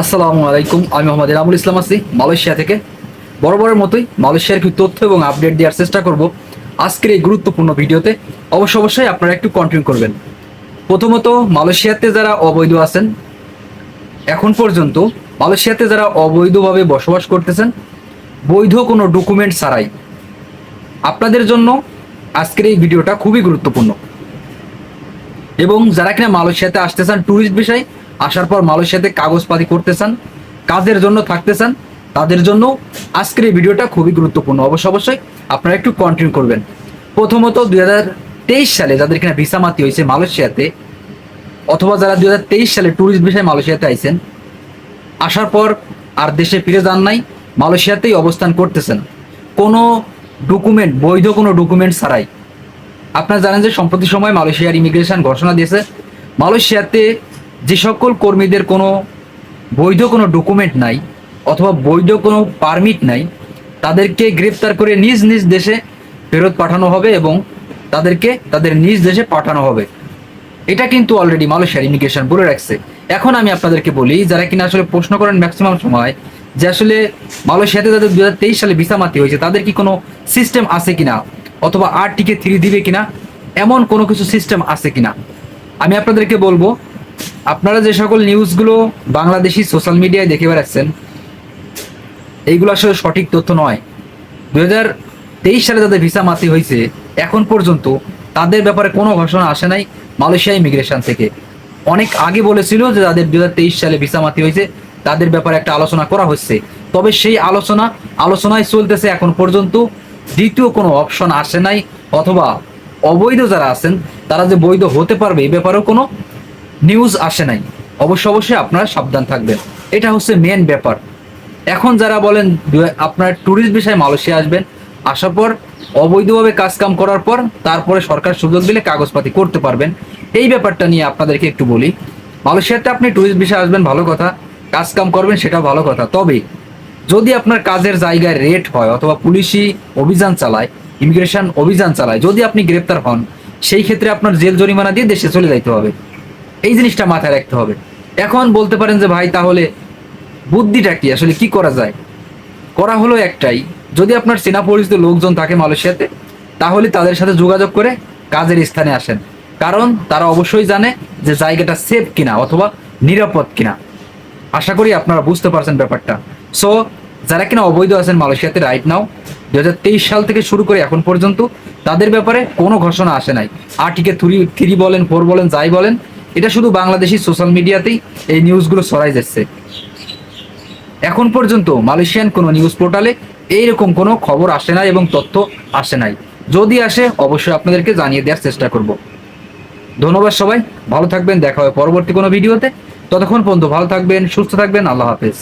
আসসালামু আলাইকুম, আমি মোহাম্মদ এনামুল ইসলাম আছি মালয়েশিয়া থেকে। বরাবরের মতোই মালয়েশিয়ার কিছু তথ্য এবং আপডেট দেওয়ার চেষ্টা করব। আজকের এই গুরুত্বপূর্ণ ভিডিওতে অবশ্য অবশ্যই আপনারা একটু কন্টিনিউ করবেন। প্রথমত, মালয়েশিয়াতে যারা অবৈধ আছেন, এখন পর্যন্ত মালয়েশিয়াতে যারা অবৈধভাবে বসবাস করতেছেন, বৈধ কোনো ডকুমেন্ট ছাড়াই। আপনাদের জন্য আজকের এই ভিডিওটা খুবই গুরুত্বপূর্ণ। এবং যারা কিনা মালয়েশিয়াতে আসতে চান ট্যুরিস্ট বিষয় আসার পর মালয়েশিয়াতে কাগজপাতি করতে চান কাজের জন্য থাকতে চান তাদের জন্য আজকের এই ভিডিওটা খুবই গুরুত্বপূর্ণ। অবশ্য অবশ্যই আপনারা একটু কন্টিনিউ করবেন। প্রথমত দুই তেইশ সালে যাদের কিনা ভিসা মাতি হয়েছে মালয়েশিয়াতে, অথবা যারা দুই তেইশ সালে ট্যুরিস্ট ভিসায় মালয়েশিয়াতে আইছেন, আসার পর আর দেশে ফিরে যান নাই, মালয়েশিয়াতেই অবস্থান করতেছেন। কোনো ডকুমেন্ট বৈধ কোনো ডকুমেন্ট ছাড়াই। আপনারা জানেন যে সম্প্রতি সময় মালয়েশিয়ার ইমিগ্রেশন ঘোষণা দিয়েছে। মালয়েশিয়াতে যে সকল কর্মীদের কোনো বৈধ কোনো ডকুমেন্ট নাই অথবা বৈধ কোনো পারমিট নাই, তাদেরকে গ্রেপ্তার করে নিজ নিজ দেশে ফেরত পাঠানো হবে এবং তাদেরকে তাদের নিজ দেশে পাঠানো হবে। এটা কিন্তু অলরেডি মালয়েশিয়ার ইমিগ্রেশন বলে রাখছে এখন আমি আপনাদেরকে বলি, যারা কিনা আসলে প্রশ্ন করেন ম্যাক্সিমাম সময়, যে আসলে মালয়েশিয়াতে দুহাজার তেইশ সালে ভিসা মাতি হয়েছে, তাদের কি কোনো সিস্টেম আছে কিনা? অথবা আর টিকে থ্রি দিবে কিনা? এমন কোনো কিছু সিস্টেম আছে কিনা? আমি আপনাদেরকে বলব আপনারা যে সকল নিউজগুলো বাংলাদেশি সোশ্যাল মিডিয়ায় দেখে বেড়াচ্ছেন, এইগুলো আসলে সঠিক তথ্য নয়। দু হাজার তেইশ সালে যাদের ভিসা মাতি হয়েছে, এখন পর্যন্ত তাদের ব্যাপারে কোনো ঘোষণা আসে নাই মালয়েশিয়া ইমিগ্রেশন থেকে। অনেক আগে বলেছিল যে যাদের দুই হাজার তেইশ সালে ভিসা মাতি হয়েছে, তাদের ব্যাপারে একটা আলোচনা করা হচ্ছে। তবে সেই আলোচনা, আলোচনায় চলতেছে এখন পর্যন্ত। দ্বিতীয় কোনো অপশন আসে নাই, অথবা অবৈধ যারা আছেন, তারা যে বৈধ হতে পারবে, এই ব্যাপারেও কোনো নিউজ আসে নাই। অবশ্য অবশ্যই আপনারা সাবধান থাকবেন। এটা হচ্ছে মেন ব্যাপার। এখন যারা বলেন আপনার ট্যুরিস্ট বিষয়ে মালয়েশিয়া আসবেন, আসার পর অবৈধভাবে কাজ কাম করার পর তারপরে সরকার সুযোগ দিলে কাগজপাতি করতে পারবেন। এই ব্যাপারটা নিয়ে আপনাদেরকে একটু বলি। মালয়েশিয়াতে আপনি ট্যুরিস্ট বিষয়ে আসবেন, ভালো কথা। কাজ কাম করবেন, সেটাও ভালো কথা। তবে যদি আপনার কাজের জায়গায় রেট হয় অথবা পুলিশি অভিযান চালায় ইমিগ্রেশন অভিযান চালায়, যদি আপনি গ্রেপ্তার হন, সেই ক্ষেত্রে আপনার জেল জরিমানা দিয়ে দেশে চলে যাইতে হবে। এই জিনিসটা মাথায় রাখতে হবে। এখন বলতে পারেন যে, ভাই, তাহলে বুদ্ধিটা কি? আসলে কি করা যায়? করা হলো একটাই। যদি আপনার চেনা পরিচিত লোকজন থাকে মালয়েশিয়াতে, তাহলে তাদের সাথে যোগাযোগ করে কাজের স্থানে আসেন। কারণ তারা অবশ্যই জানে যে জায়গাটা সেফ কিনা অথবা নিরাপদ কিনা। আশা করি আপনারা বুঝতে পারছেন ব্যাপারটা। সো যারা কিনা অবৈধ আছেন মালয়েশিয়াতে রাইট নাও দু হাজার তেইশ সাল থেকে শুরু করে এখন পর্যন্ত, তাদের ব্যাপারে কোনো ঘোষণা আসে নাই। আর্টিকে থ্রি থ্রি বলেন, ফোর বলেন, যাই বলেন এটা শুধু বাংলাদেশি সোশ্যাল মিডিয়াতেই এই নিউজগুলো ছড়াই যাচ্ছে। এখন পর্যন্ত মালয়েশিয়ান কোনো নিউজ পোর্টালে এইরকম কোনো খবর আসে নাই এবং তথ্য আসে নাই। যদি আসে, অবশ্যই আপনাদেরকে জানিয়ে দেওয়ার চেষ্টা করব। ধন্যবাদ সবাই, ভালো থাকবেন, দেখা হবে পরবর্তী কোনো ভিডিওতে ততক্ষণ পর্যন্ত ভালো থাকবেন, সুস্থ থাকবেন, আল্লাহ হাফেজ।